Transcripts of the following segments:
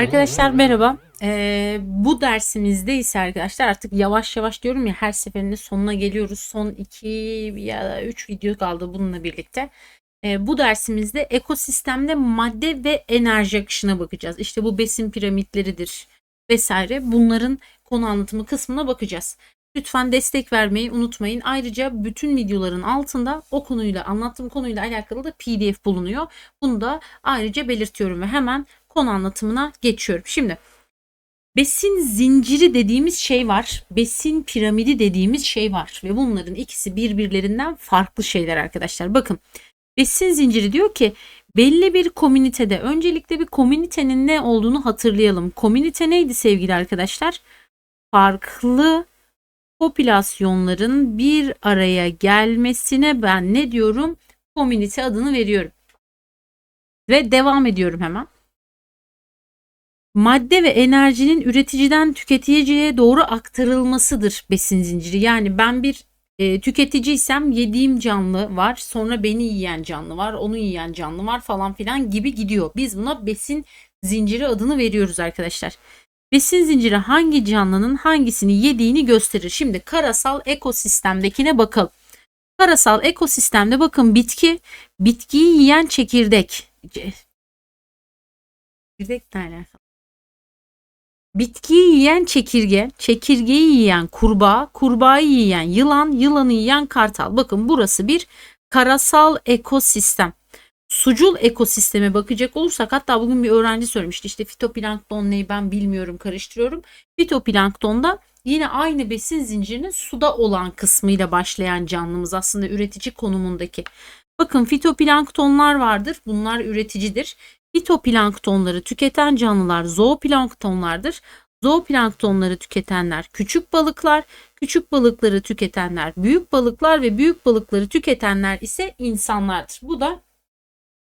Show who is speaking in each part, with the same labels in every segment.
Speaker 1: Arkadaşlar merhaba. Ee, bu dersimizde ise arkadaşlar artık yavaş yavaş diyorum ya her seferinde sonuna geliyoruz. Son 2 ya da 3 video kaldı bununla birlikte. Ee, bu dersimizde ekosistemde madde ve enerji akışına bakacağız. İşte bu besin piramitleridir vesaire bunların konu anlatımı kısmına bakacağız. Lütfen destek vermeyi unutmayın. Ayrıca bütün videoların altında o konuyla anlattığım konuyla alakalı da PDF bulunuyor. Bunu da ayrıca belirtiyorum ve hemen konu anlatımına geçiyorum. Şimdi besin zinciri dediğimiz şey var. Besin piramidi dediğimiz şey var ve bunların ikisi birbirlerinden farklı şeyler arkadaşlar. Bakın besin zinciri diyor ki belli bir komünitede öncelikle bir komünitenin ne olduğunu hatırlayalım. Komünite neydi sevgili arkadaşlar? Farklı popülasyonların bir araya gelmesine ben ne diyorum? Komünite adını veriyorum. Ve devam ediyorum hemen madde ve enerjinin üreticiden tüketiciye doğru aktarılmasıdır besin zinciri. Yani ben bir e, tüketiciysem yediğim canlı var, sonra beni yiyen canlı var, onu yiyen canlı var falan filan gibi gidiyor. Biz buna besin zinciri adını veriyoruz arkadaşlar. Besin zinciri hangi canlının hangisini yediğini gösterir. Şimdi karasal ekosistemdekine bakalım. Karasal ekosistemde bakın bitki, bitkiyi yiyen çekirdek. Çekirdek ne alakalı? Bitkiyi yiyen çekirge, çekirgeyi yiyen kurbağa, kurbağayı yiyen yılan, yılanı yiyen kartal. Bakın burası bir karasal ekosistem. Sucul ekosisteme bakacak olursak hatta bugün bir öğrenci söylemişti işte fitoplankton neyi ben bilmiyorum karıştırıyorum. Fitoplanktonda yine aynı besin zincirinin suda olan kısmıyla başlayan canlımız aslında üretici konumundaki. Bakın fitoplanktonlar vardır. Bunlar üreticidir. Fitoplanktonları tüketen canlılar zooplanktonlardır. Zooplanktonları tüketenler küçük balıklar, küçük balıkları tüketenler büyük balıklar ve büyük balıkları tüketenler ise insanlardır. Bu da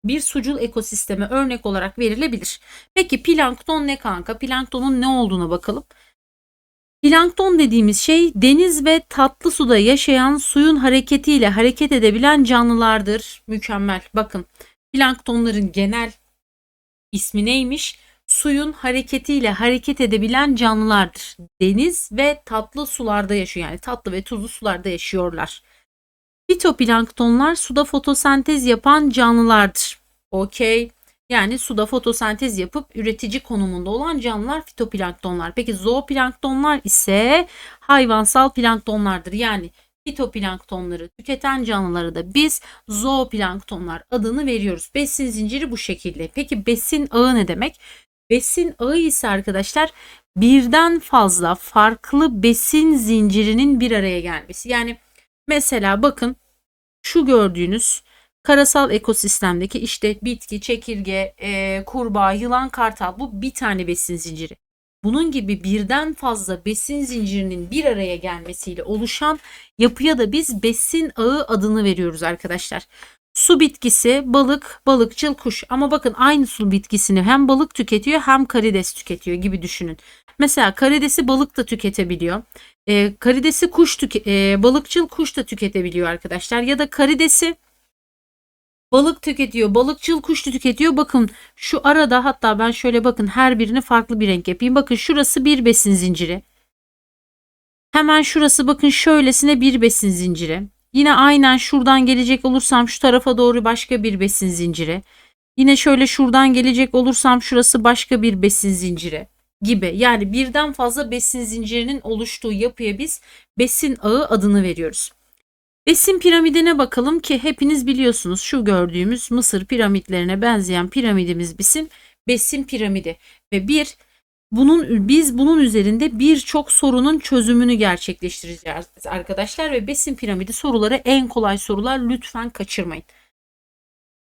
Speaker 1: bir sucul ekosisteme örnek olarak verilebilir. Peki plankton ne kanka? Planktonun ne olduğuna bakalım. Plankton dediğimiz şey deniz ve tatlı suda yaşayan suyun hareketiyle hareket edebilen canlılardır. Mükemmel. Bakın planktonların genel ismi neymiş? Suyun hareketiyle hareket edebilen canlılardır. Deniz ve tatlı sularda yaşıyor. Yani tatlı ve tuzlu sularda yaşıyorlar. Fitoplanktonlar suda fotosentez yapan canlılardır. Okey. Yani suda fotosentez yapıp üretici konumunda olan canlılar fitoplanktonlar. Peki zooplanktonlar ise hayvansal planktonlardır. Yani fitoplanktonları tüketen canlılara da biz zooplanktonlar adını veriyoruz. Besin zinciri bu şekilde. Peki besin ağı ne demek? Besin ağı ise arkadaşlar birden fazla farklı besin zincirinin bir araya gelmesi. Yani mesela bakın şu gördüğünüz karasal ekosistemdeki işte bitki, çekirge, e, kurbağa, yılan, kartal bu bir tane besin zinciri. Bunun gibi birden fazla besin zincirinin bir araya gelmesiyle oluşan yapıya da biz besin ağı adını veriyoruz arkadaşlar. Su bitkisi, balık, balıkçıl, kuş. Ama bakın aynı su bitkisini hem balık tüketiyor hem karides tüketiyor gibi düşünün. Mesela karidesi balık da tüketebiliyor. E, karidesi kuş tüke, e, balıkçıl kuş da tüketebiliyor arkadaşlar. Ya da karidesi balık tüketiyor, balıkçıl kuş tüketiyor. Bakın şu arada hatta ben şöyle bakın her birini farklı bir renk yapayım. Bakın şurası bir besin zinciri. Hemen şurası bakın şöylesine bir besin zinciri. Yine aynen şuradan gelecek olursam şu tarafa doğru başka bir besin zinciri. Yine şöyle şuradan gelecek olursam şurası başka bir besin zinciri gibi. Yani birden fazla besin zincirinin oluştuğu yapıya biz besin ağı adını veriyoruz. Besin piramidine bakalım ki hepiniz biliyorsunuz şu gördüğümüz Mısır piramitlerine benzeyen piramidimiz bizim besin piramidi ve bir bunun biz bunun üzerinde birçok sorunun çözümünü gerçekleştireceğiz arkadaşlar ve besin piramidi soruları en kolay sorular lütfen kaçırmayın.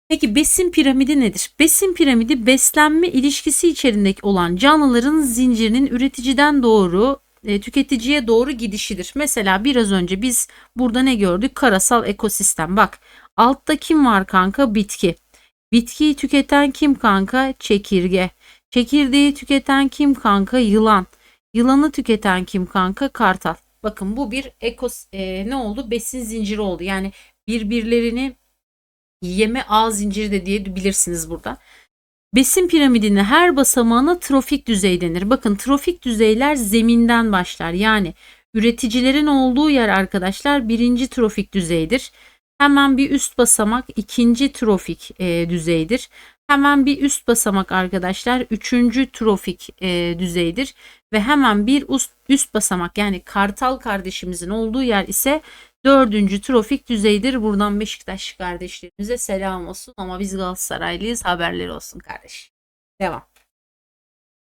Speaker 1: Peki besin piramidi nedir? Besin piramidi beslenme ilişkisi içerisindeki olan canlıların zincirinin üreticiden doğru e, tüketiciye doğru gidişidir. Mesela biraz önce biz burada ne gördük? Karasal ekosistem. Bak altta kim var kanka? Bitki. Bitkiyi tüketen kim kanka? Çekirge. Çekirdeği tüketen kim kanka? Yılan. Yılanı tüketen kim kanka? Kartal. Bakın bu bir ekos e, ne oldu? Besin zinciri oldu. Yani birbirlerini yeme ağ zinciri de diye bilirsiniz burada. Besin piramidinin her basamağına trofik düzey denir. Bakın trofik düzeyler zeminden başlar. Yani üreticilerin olduğu yer arkadaşlar birinci trofik düzeydir. Hemen bir üst basamak ikinci trofik e, düzeydir. Hemen bir üst basamak arkadaşlar üçüncü trofik e, düzeydir. Ve hemen bir üst, üst basamak yani Kartal kardeşimizin olduğu yer ise dördüncü trofik düzeydir. Buradan Beşiktaş kardeşlerimize selam olsun ama biz Galatasaraylıyız haberleri olsun kardeş. Devam.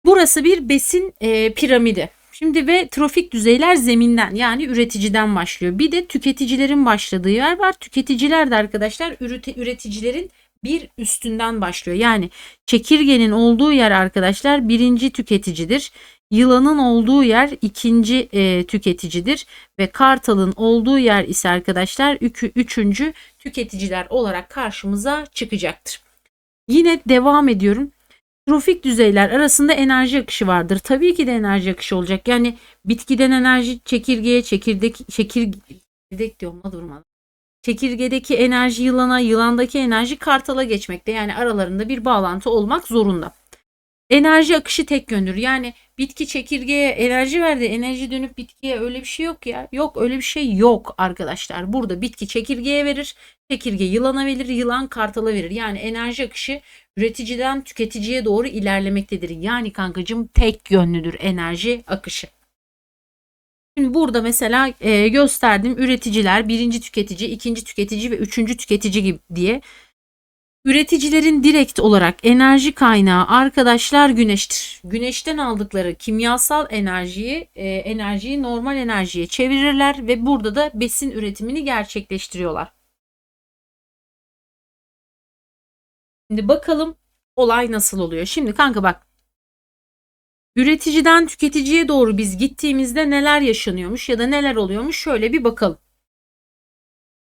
Speaker 1: Burası bir besin e, piramidi. Şimdi ve trofik düzeyler zeminden yani üreticiden başlıyor. Bir de tüketicilerin başladığı yer var. Tüketiciler de arkadaşlar üreti, üreticilerin bir üstünden başlıyor. Yani çekirgenin olduğu yer arkadaşlar birinci tüketicidir. Yılanın olduğu yer ikinci e, tüketicidir ve kartalın olduğu yer ise arkadaşlar ükü, üçüncü tüketiciler olarak karşımıza çıkacaktır. Yine devam ediyorum. Trofik düzeyler arasında enerji akışı vardır. Tabii ki de enerji akışı olacak. Yani bitkiden enerji çekirgeye, çekirdek, çekirdek diyorum da durmadan. Çekirgedeki enerji yılana, yılandaki enerji kartala geçmekte. Yani aralarında bir bağlantı olmak zorunda. Enerji akışı tek yöndür. Yani bitki çekirgeye enerji verdi. Enerji dönüp bitkiye öyle bir şey yok ya. Yok öyle bir şey yok arkadaşlar. Burada bitki çekirgeye verir. Çekirge yılana verir. Yılan kartala verir. Yani enerji akışı üreticiden tüketiciye doğru ilerlemektedir. Yani kankacığım tek yönlüdür enerji akışı. Şimdi burada mesela e, gösterdim üreticiler birinci tüketici, ikinci tüketici ve üçüncü tüketici gibi diye. Üreticilerin direkt olarak enerji kaynağı arkadaşlar güneştir. Güneşten aldıkları kimyasal enerjiyi e, enerjiyi normal enerjiye çevirirler ve burada da besin üretimini gerçekleştiriyorlar. Şimdi bakalım olay nasıl oluyor. Şimdi kanka bak Üreticiden tüketiciye doğru biz gittiğimizde neler yaşanıyormuş ya da neler oluyormuş şöyle bir bakalım.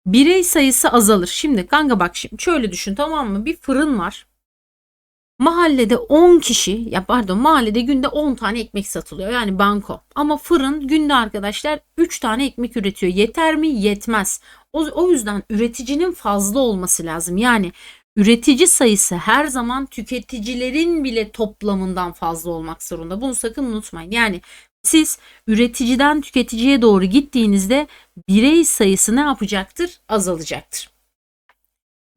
Speaker 1: Birey sayısı azalır. Şimdi kanka bak şimdi şöyle düşün tamam mı? Bir fırın var. Mahallede 10 kişi ya pardon mahallede günde 10 tane ekmek satılıyor yani banko. Ama fırın günde arkadaşlar 3 tane ekmek üretiyor. Yeter mi? Yetmez. O, o yüzden üreticinin fazla olması lazım. Yani Üretici sayısı her zaman tüketicilerin bile toplamından fazla olmak zorunda. Bunu sakın unutmayın. Yani siz üreticiden tüketiciye doğru gittiğinizde birey sayısı ne yapacaktır? Azalacaktır.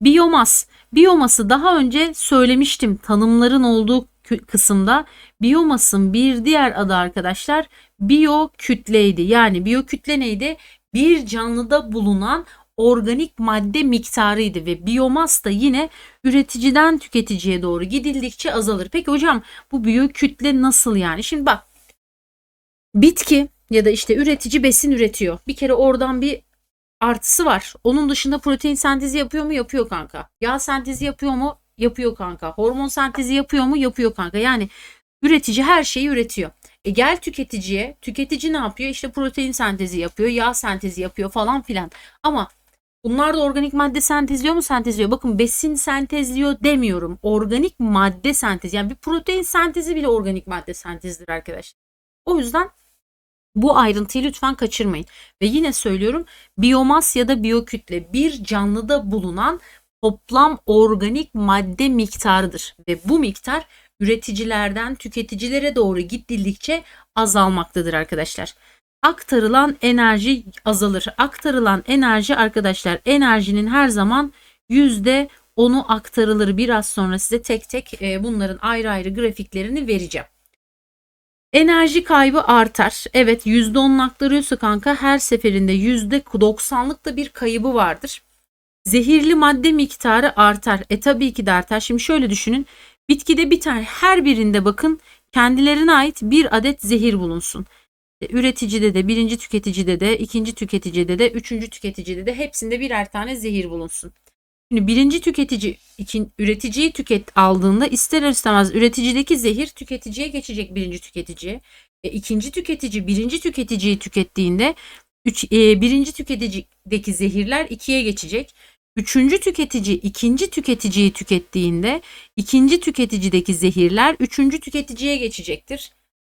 Speaker 1: Biyomas. Biyoması daha önce söylemiştim tanımların olduğu kısımda. Biyomasın bir diğer adı arkadaşlar biyo kütleydi. Yani biyo kütle neydi? Bir canlıda bulunan organik madde miktarıydı ve biyomas da yine üreticiden tüketiciye doğru gidildikçe azalır. Peki hocam bu biyokütle nasıl yani? Şimdi bak bitki ya da işte üretici besin üretiyor. Bir kere oradan bir artısı var. Onun dışında protein sentezi yapıyor mu? Yapıyor kanka. Yağ sentezi yapıyor mu? Yapıyor kanka. Hormon sentezi yapıyor mu? Yapıyor kanka. Yani üretici her şeyi üretiyor. E gel tüketiciye. Tüketici ne yapıyor? İşte protein sentezi yapıyor, yağ sentezi yapıyor falan filan. Ama Bunlar da organik madde sentezliyor mu? Sentezliyor. Bakın besin sentezliyor demiyorum. Organik madde sentezi. Yani bir protein sentezi bile organik madde sentezidir arkadaşlar. O yüzden bu ayrıntıyı lütfen kaçırmayın. Ve yine söylüyorum biyomas ya da biyokütle bir canlıda bulunan toplam organik madde miktarıdır. Ve bu miktar üreticilerden tüketicilere doğru gittikçe azalmaktadır arkadaşlar aktarılan enerji azalır. Aktarılan enerji arkadaşlar enerjinin her zaman yüzde onu aktarılır. Biraz sonra size tek tek e, bunların ayrı ayrı grafiklerini vereceğim. Enerji kaybı artar. Evet %10'un aktarıyorsa kanka her seferinde %90'lık da bir kaybı vardır. Zehirli madde miktarı artar. E tabii ki de artar. Şimdi şöyle düşünün. Bitkide bir tane her birinde bakın kendilerine ait bir adet zehir bulunsun. Üreticide de, birinci tüketicide de, ikinci tüketicide de, üçüncü tüketicide de hepsinde birer tane zehir bulunsun. Şimdi birinci tüketici için üreticiyi tüket aldığında ister istemez üreticideki zehir tüketiciye geçecek birinci tüketiciye. E, ikinci tüketici birinci tüketiciyi tükettiğinde üç, e, birinci tüketicideki zehirler ikiye geçecek. Üçüncü tüketici ikinci tüketiciyi tükettiğinde ikinci tüketicideki zehirler üçüncü tüketiciye geçecektir.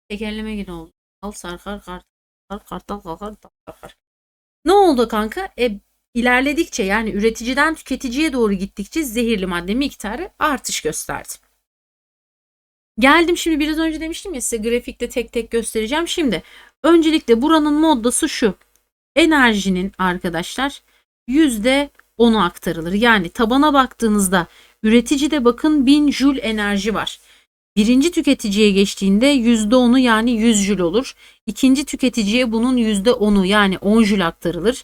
Speaker 1: Tekerleme gibi oldu. Al sarkar kartal kartal kalkar kalkar. Ne oldu kanka? E, ilerledikçe yani üreticiden tüketiciye doğru gittikçe zehirli madde miktarı artış gösterdi. Geldim şimdi biraz önce demiştim ya size grafikte tek tek göstereceğim. Şimdi öncelikle buranın moddası şu. Enerjinin arkadaşlar %10'u aktarılır. Yani tabana baktığınızda üreticide bakın 1000 jül enerji var. Birinci tüketiciye geçtiğinde %10'u yani 100 jül olur. İkinci tüketiciye bunun %10'u yani 10 jül aktarılır.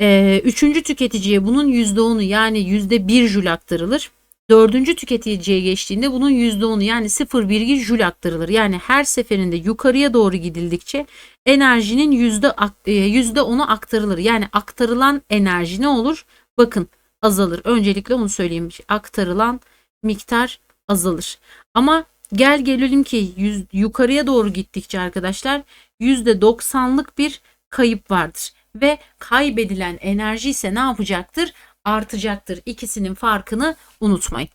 Speaker 1: Ee, üçüncü tüketiciye bunun %10'u yani %1 jül aktarılır. Dördüncü tüketiciye geçtiğinde bunun %10'u yani 0,1 jül aktarılır. Yani her seferinde yukarıya doğru gidildikçe enerjinin %10'u aktarılır. Yani aktarılan enerji ne olur? Bakın azalır. Öncelikle onu söyleyeyim. Aktarılan miktar azalır. Ama gel gelelim ki yukarıya doğru gittikçe arkadaşlar %90'lık bir kayıp vardır. Ve kaybedilen enerji ise ne yapacaktır? Artacaktır. İkisinin farkını unutmayın.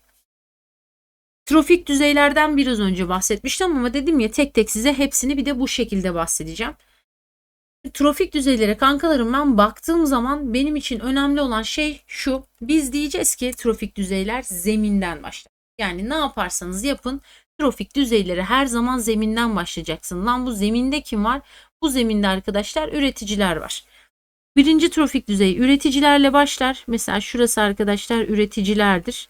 Speaker 1: Trofik düzeylerden biraz önce bahsetmiştim ama dedim ya tek tek size hepsini bir de bu şekilde bahsedeceğim. Trofik düzeylere kankalarım ben baktığım zaman benim için önemli olan şey şu. Biz diyeceğiz ki trofik düzeyler zeminden başlar. Yani ne yaparsanız yapın trofik düzeyleri her zaman zeminden başlayacaksın. Lan bu zeminde kim var? Bu zeminde arkadaşlar üreticiler var. Birinci trofik düzey üreticilerle başlar. Mesela şurası arkadaşlar üreticilerdir.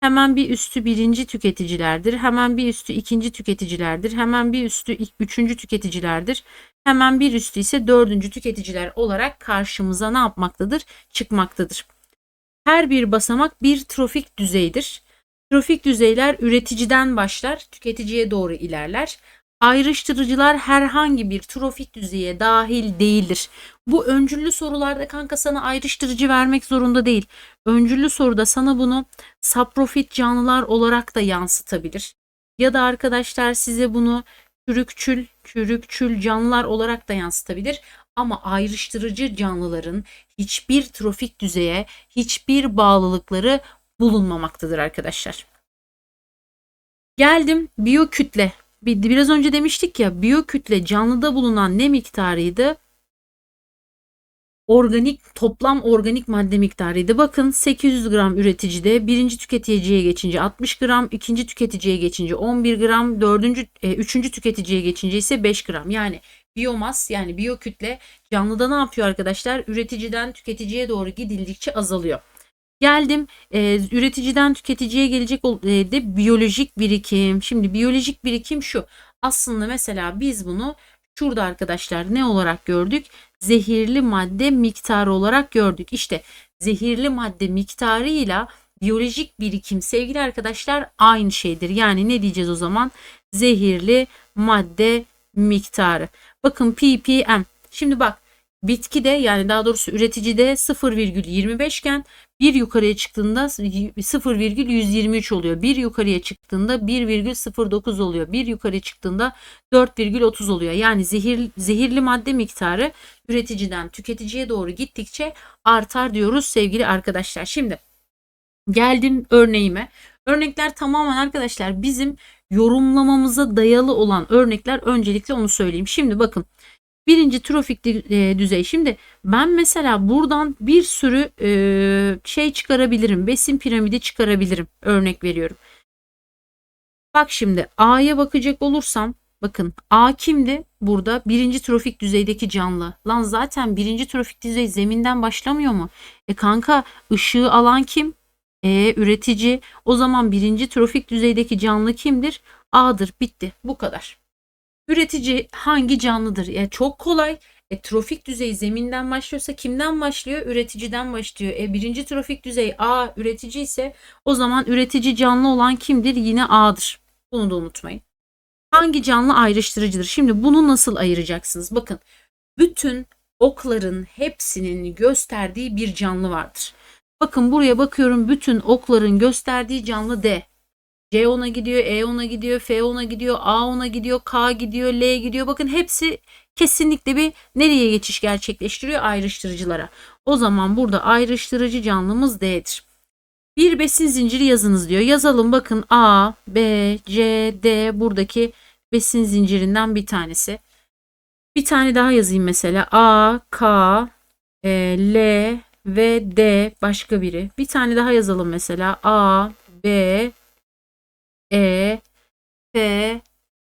Speaker 1: Hemen bir üstü birinci tüketicilerdir. Hemen bir üstü ikinci tüketicilerdir. Hemen bir üstü üçüncü tüketicilerdir. Hemen bir üstü ise dördüncü tüketiciler olarak karşımıza ne yapmaktadır? Çıkmaktadır. Her bir basamak bir trofik düzeydir. Trofik düzeyler üreticiden başlar, tüketiciye doğru ilerler. Ayrıştırıcılar herhangi bir trofik düzeye dahil değildir. Bu öncüllü sorularda kanka sana ayrıştırıcı vermek zorunda değil. Öncüllü soruda sana bunu saprofit canlılar olarak da yansıtabilir. Ya da arkadaşlar size bunu çürükçül, çürükçül canlılar olarak da yansıtabilir. Ama ayrıştırıcı canlıların hiçbir trofik düzeye, hiçbir bağlılıkları bulunmamaktadır arkadaşlar. Geldim biyokütle. Biraz önce demiştik ya biyokütle canlıda bulunan ne miktarıydı? Organik toplam organik madde miktarıydı. Bakın 800 gram üreticide birinci tüketiciye geçince 60 gram, ikinci tüketiciye geçince 11 gram, dördüncü, e, üçüncü tüketiciye geçince ise 5 gram. Yani biyomas yani biyokütle canlıda ne yapıyor arkadaşlar? Üreticiden tüketiciye doğru gidildikçe azalıyor. Geldim e, üreticiden tüketiciye gelecek e, de biyolojik birikim. Şimdi biyolojik birikim şu. Aslında mesela biz bunu şurada arkadaşlar ne olarak gördük? Zehirli madde miktarı olarak gördük. İşte zehirli madde miktarıyla biyolojik birikim sevgili arkadaşlar aynı şeydir. Yani ne diyeceğiz o zaman? Zehirli madde miktarı. Bakın ppm. Şimdi bak bitkide yani daha doğrusu üreticide 0,25 iken bir yukarıya çıktığında 0,123 oluyor. Bir yukarıya çıktığında 1,09 oluyor. Bir yukarıya çıktığında 4,30 oluyor. Yani zehir, zehirli madde miktarı üreticiden tüketiciye doğru gittikçe artar diyoruz sevgili arkadaşlar. Şimdi geldim örneğime. Örnekler tamamen arkadaşlar bizim yorumlamamıza dayalı olan örnekler öncelikle onu söyleyeyim. Şimdi bakın Birinci trofik e, düzey. Şimdi ben mesela buradan bir sürü e, şey çıkarabilirim. Besin piramidi çıkarabilirim. Örnek veriyorum. Bak şimdi A'ya bakacak olursam bakın A kimdi? Burada birinci trofik düzeydeki canlı. Lan zaten birinci trofik düzey zeminden başlamıyor mu? E kanka ışığı alan kim? E üretici. O zaman birinci trofik düzeydeki canlı kimdir? A'dır. Bitti. Bu kadar. Üretici hangi canlıdır? Yani çok kolay. E, trofik düzey zeminden başlıyorsa kimden başlıyor? Üreticiden başlıyor. E, birinci trofik düzey A üretici ise o zaman üretici canlı olan kimdir? Yine A'dır. Bunu da unutmayın. Hangi canlı ayrıştırıcıdır? Şimdi bunu nasıl ayıracaksınız? Bakın bütün okların hepsinin gösterdiği bir canlı vardır. Bakın buraya bakıyorum bütün okların gösterdiği canlı D. C ona gidiyor, E ona gidiyor, F ona gidiyor, A ona gidiyor, K gidiyor, L gidiyor. Bakın hepsi kesinlikle bir nereye geçiş gerçekleştiriyor? Ayrıştırıcılara. O zaman burada ayrıştırıcı canlımız D'dir. Bir besin zinciri yazınız diyor. Yazalım bakın A, B, C, D buradaki besin zincirinden bir tanesi. Bir tane daha yazayım mesela. A, K, e, L ve D başka biri. Bir tane daha yazalım mesela. A, B, e, F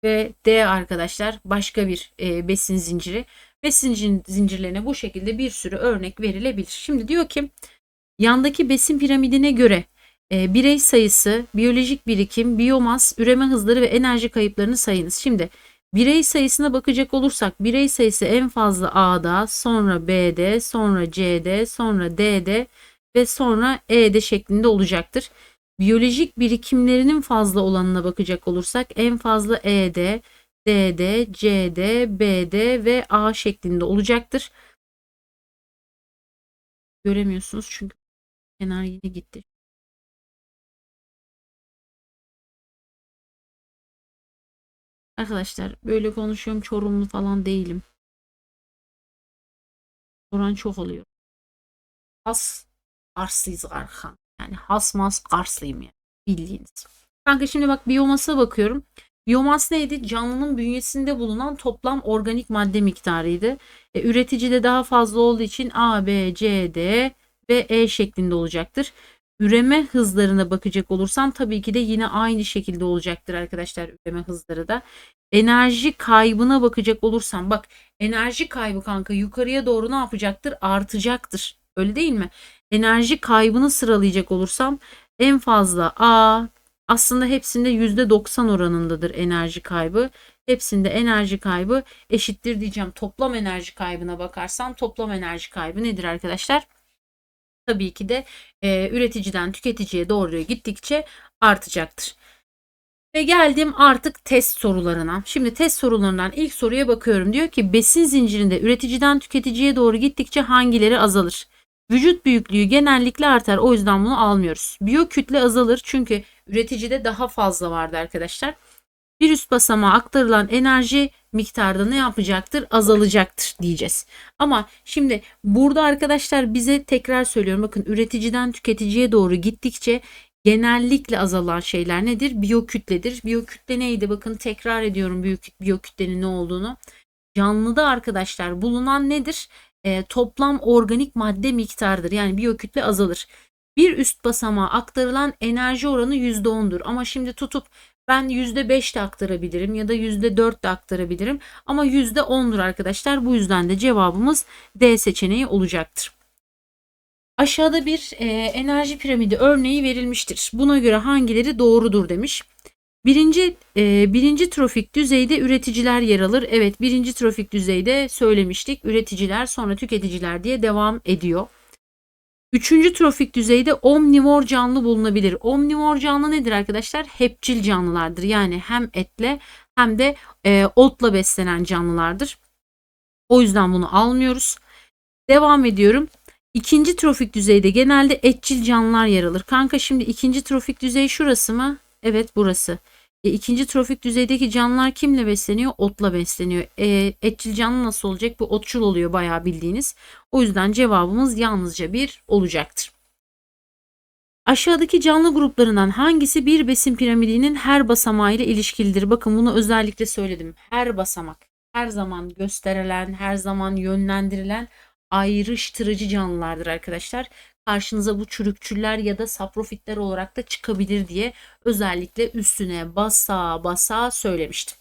Speaker 1: ve D arkadaşlar başka bir e, besin zinciri. Besin zin- zincirlerine bu şekilde bir sürü örnek verilebilir. Şimdi diyor ki yandaki besin piramidine göre e, birey sayısı, biyolojik birikim, biyomas, üreme hızları ve enerji kayıplarını sayınız. Şimdi birey sayısına bakacak olursak birey sayısı en fazla A'da, sonra B'de, sonra C'de, sonra D'de ve sonra E'de şeklinde olacaktır. Biyolojik birikimlerinin fazla olanına bakacak olursak en fazla E'de, D'de, C'de, B'de ve A şeklinde olacaktır. Göremiyorsunuz çünkü kenar yine gitti. Arkadaşlar böyle konuşuyorum çorumlu falan değilim. Soran çok oluyor. Has Karslıyız Arkan. Yani hasmas Karslıyım yani bildiğiniz. Kanka şimdi bak biyomasa bakıyorum. Biyomas neydi? Canlının bünyesinde bulunan toplam organik madde miktarıydı. E, üreticide daha fazla olduğu için A, B, C, D ve E şeklinde olacaktır. Üreme hızlarına bakacak olursam tabii ki de yine aynı şekilde olacaktır arkadaşlar üreme hızları da. Enerji kaybına bakacak olursam bak enerji kaybı kanka yukarıya doğru ne yapacaktır? Artacaktır. Öyle değil mi? Enerji kaybını sıralayacak olursam en fazla A aslında hepsinde %90 oranındadır enerji kaybı. Hepsinde enerji kaybı eşittir diyeceğim. Toplam enerji kaybına bakarsam toplam enerji kaybı nedir arkadaşlar? Tabii ki de e, üreticiden tüketiciye doğru gittikçe artacaktır. Ve geldim artık test sorularına. Şimdi test sorularından ilk soruya bakıyorum. Diyor ki besin zincirinde üreticiden tüketiciye doğru gittikçe hangileri azalır? Vücut büyüklüğü genellikle artar. O yüzden bunu almıyoruz. Biyokütle azalır çünkü üreticide daha fazla vardı arkadaşlar. Bir üst basamağa aktarılan enerji miktarda ne yapacaktır? Azalacaktır diyeceğiz. Ama şimdi burada arkadaşlar bize tekrar söylüyorum. Bakın üreticiden tüketiciye doğru gittikçe genellikle azalan şeyler nedir? Biyokütledir. Biyokütle neydi? Bakın tekrar ediyorum büyük biyokütlenin ne olduğunu. Canlıda arkadaşlar bulunan nedir? E, toplam organik madde miktarıdır. Yani biyokütle azalır. Bir üst basamağa aktarılan enerji oranı %10'dur. Ama şimdi tutup ben %5 de aktarabilirim ya da %4 de aktarabilirim. Ama %10'dur arkadaşlar. Bu yüzden de cevabımız D seçeneği olacaktır. Aşağıda bir e, enerji piramidi örneği verilmiştir. Buna göre hangileri doğrudur demiş. Birinci, e, birinci trofik düzeyde üreticiler yer alır. Evet birinci trofik düzeyde söylemiştik. Üreticiler sonra tüketiciler diye devam ediyor. Üçüncü trofik düzeyde omnivor canlı bulunabilir. Omnivor canlı nedir arkadaşlar? Hepçil canlılardır. Yani hem etle hem de e, otla beslenen canlılardır. O yüzden bunu almıyoruz. Devam ediyorum. İkinci trofik düzeyde genelde etçil canlılar yer alır. Kanka şimdi ikinci trofik düzey şurası mı? Evet burası. E, ikinci trofik düzeydeki canlılar kimle besleniyor? Otla besleniyor. E, etçil canlı nasıl olacak? Bu otçul oluyor bayağı bildiğiniz. O yüzden cevabımız yalnızca bir olacaktır. Aşağıdaki canlı gruplarından hangisi bir besin piramidinin her basamağı ile ilişkilidir? Bakın bunu özellikle söyledim. Her basamak, her zaman gösterilen, her zaman yönlendirilen ayrıştırıcı canlılardır arkadaşlar. Karşınıza bu çürükçüller ya da saprofitler olarak da çıkabilir diye özellikle üstüne basa basa söylemiştim.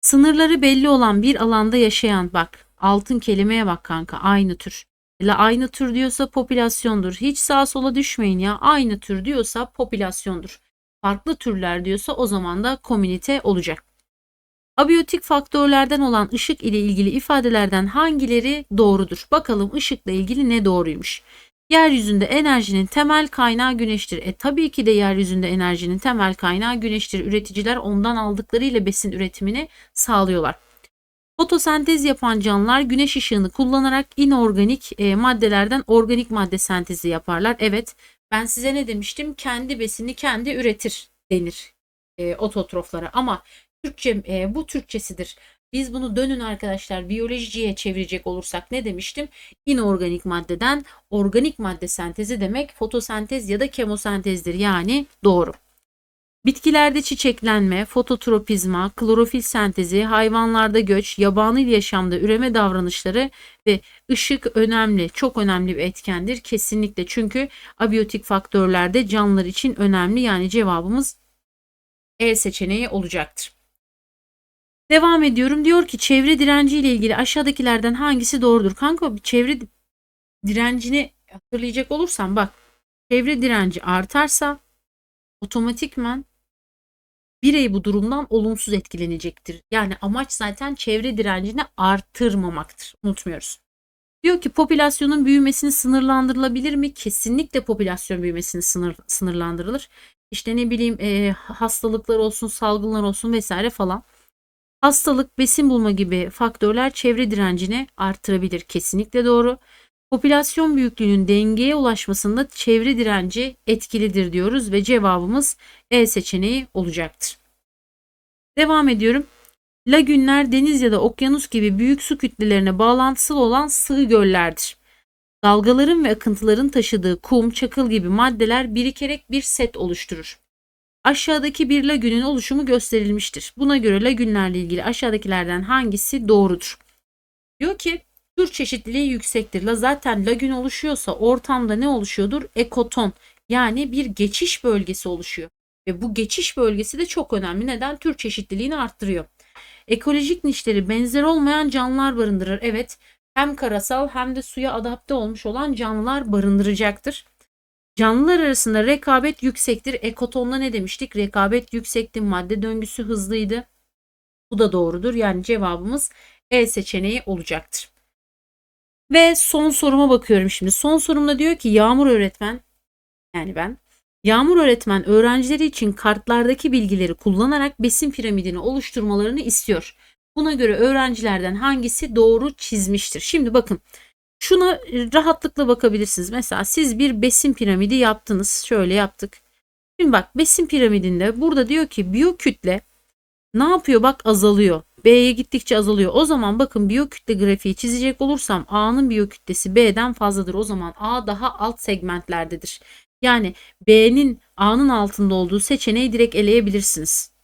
Speaker 1: Sınırları belli olan bir alanda yaşayan bak altın kelimeye bak kanka aynı tür. La aynı tür diyorsa popülasyondur. Hiç sağa sola düşmeyin ya. Aynı tür diyorsa popülasyondur. Farklı türler diyorsa o zaman da komünite olacak. Abiyotik faktörlerden olan ışık ile ilgili ifadelerden hangileri doğrudur? Bakalım ışıkla ilgili ne doğruymuş? Yeryüzünde enerjinin temel kaynağı güneştir. E tabii ki de yeryüzünde enerjinin temel kaynağı güneştir. Üreticiler ondan aldıklarıyla besin üretimini sağlıyorlar. Fotosentez yapan canlılar güneş ışığını kullanarak inorganik e, maddelerden organik madde sentezi yaparlar. Evet ben size ne demiştim? Kendi besini kendi üretir denir e, ototroflara ama Türkçe e, bu Türkçesidir. Biz bunu dönün arkadaşlar biyolojiye çevirecek olursak ne demiştim? İnorganik maddeden organik madde sentezi demek fotosentez ya da kemosentezdir. Yani doğru. Bitkilerde çiçeklenme, fototropizma, klorofil sentezi, hayvanlarda göç, yabani yaşamda üreme davranışları ve ışık önemli, çok önemli bir etkendir kesinlikle. Çünkü abiyotik faktörlerde canlılar için önemli. Yani cevabımız E seçeneği olacaktır. Devam ediyorum. Diyor ki çevre direnci ile ilgili aşağıdakilerden hangisi doğrudur? Kanka çevre direncini hatırlayacak olursam bak çevre direnci artarsa otomatikman birey bu durumdan olumsuz etkilenecektir. Yani amaç zaten çevre direncini artırmamaktır. Unutmuyoruz. Diyor ki popülasyonun büyümesini sınırlandırılabilir mi? Kesinlikle popülasyon büyümesini sınır, sınırlandırılır. İşte ne bileyim e, hastalıklar olsun, salgınlar olsun vesaire falan. Hastalık, besin bulma gibi faktörler çevre direncini artırabilir. Kesinlikle doğru. Popülasyon büyüklüğünün dengeye ulaşmasında çevre direnci etkilidir diyoruz ve cevabımız E seçeneği olacaktır. Devam ediyorum. Lagünler deniz ya da okyanus gibi büyük su kütlelerine bağlantısı olan sığ göllerdir. Dalgaların ve akıntıların taşıdığı kum, çakıl gibi maddeler birikerek bir set oluşturur. Aşağıdaki bir lagünün oluşumu gösterilmiştir. Buna göre lagünlerle ilgili aşağıdakilerden hangisi doğrudur? Diyor ki tür çeşitliliği yüksektir. La zaten lagün oluşuyorsa ortamda ne oluşuyordur? Ekoton yani bir geçiş bölgesi oluşuyor. Ve bu geçiş bölgesi de çok önemli. Neden? Tür çeşitliliğini arttırıyor. Ekolojik nişleri benzer olmayan canlılar barındırır. Evet hem karasal hem de suya adapte olmuş olan canlılar barındıracaktır. Canlılar arasında rekabet yüksektir. Ekotonda ne demiştik? Rekabet yüksekti, madde döngüsü hızlıydı. Bu da doğrudur. Yani cevabımız E seçeneği olacaktır. Ve son soruma bakıyorum şimdi. Son sorumda diyor ki Yağmur öğretmen yani ben Yağmur öğretmen öğrencileri için kartlardaki bilgileri kullanarak besin piramidini oluşturmalarını istiyor. Buna göre öğrencilerden hangisi doğru çizmiştir? Şimdi bakın şuna rahatlıkla bakabilirsiniz. Mesela siz bir besin piramidi yaptınız. Şöyle yaptık. Şimdi bak besin piramidinde burada diyor ki biyokütle ne yapıyor? Bak azalıyor. B'ye gittikçe azalıyor. O zaman bakın biyokütle grafiği çizecek olursam A'nın biyokütlesi B'den fazladır. O zaman A daha alt segmentlerdedir. Yani B'nin A'nın altında olduğu seçeneği direkt eleyebilirsiniz.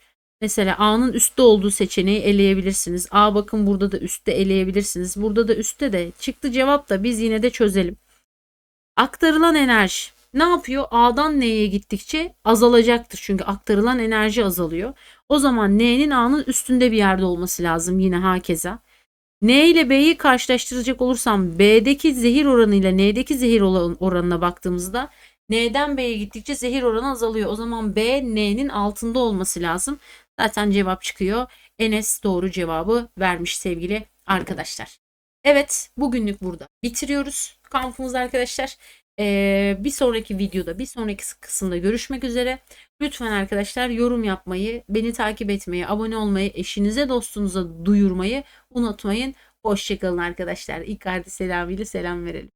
Speaker 1: Mesela A'nın üstte olduğu seçeneği eleyebilirsiniz. A bakın burada da üstte eleyebilirsiniz. Burada da üstte de çıktı cevap da biz yine de çözelim. Aktarılan enerji ne yapıyor? A'dan N'ye gittikçe azalacaktır. Çünkü aktarılan enerji azalıyor. O zaman N'nin A'nın üstünde bir yerde olması lazım yine hakeza. N ile B'yi karşılaştıracak olursam B'deki zehir oranı ile N'deki zehir oranına baktığımızda N'den B'ye gittikçe zehir oranı azalıyor. O zaman B N'nin altında olması lazım. Zaten cevap çıkıyor. Enes doğru cevabı vermiş sevgili arkadaşlar. Evet bugünlük burada bitiriyoruz kampımız arkadaşlar. Ee, bir sonraki videoda bir sonraki kısımda görüşmek üzere. Lütfen arkadaşlar yorum yapmayı, beni takip etmeyi, abone olmayı, eşinize dostunuza duyurmayı unutmayın. Hoşçakalın arkadaşlar. İlk selamıyla selam verelim.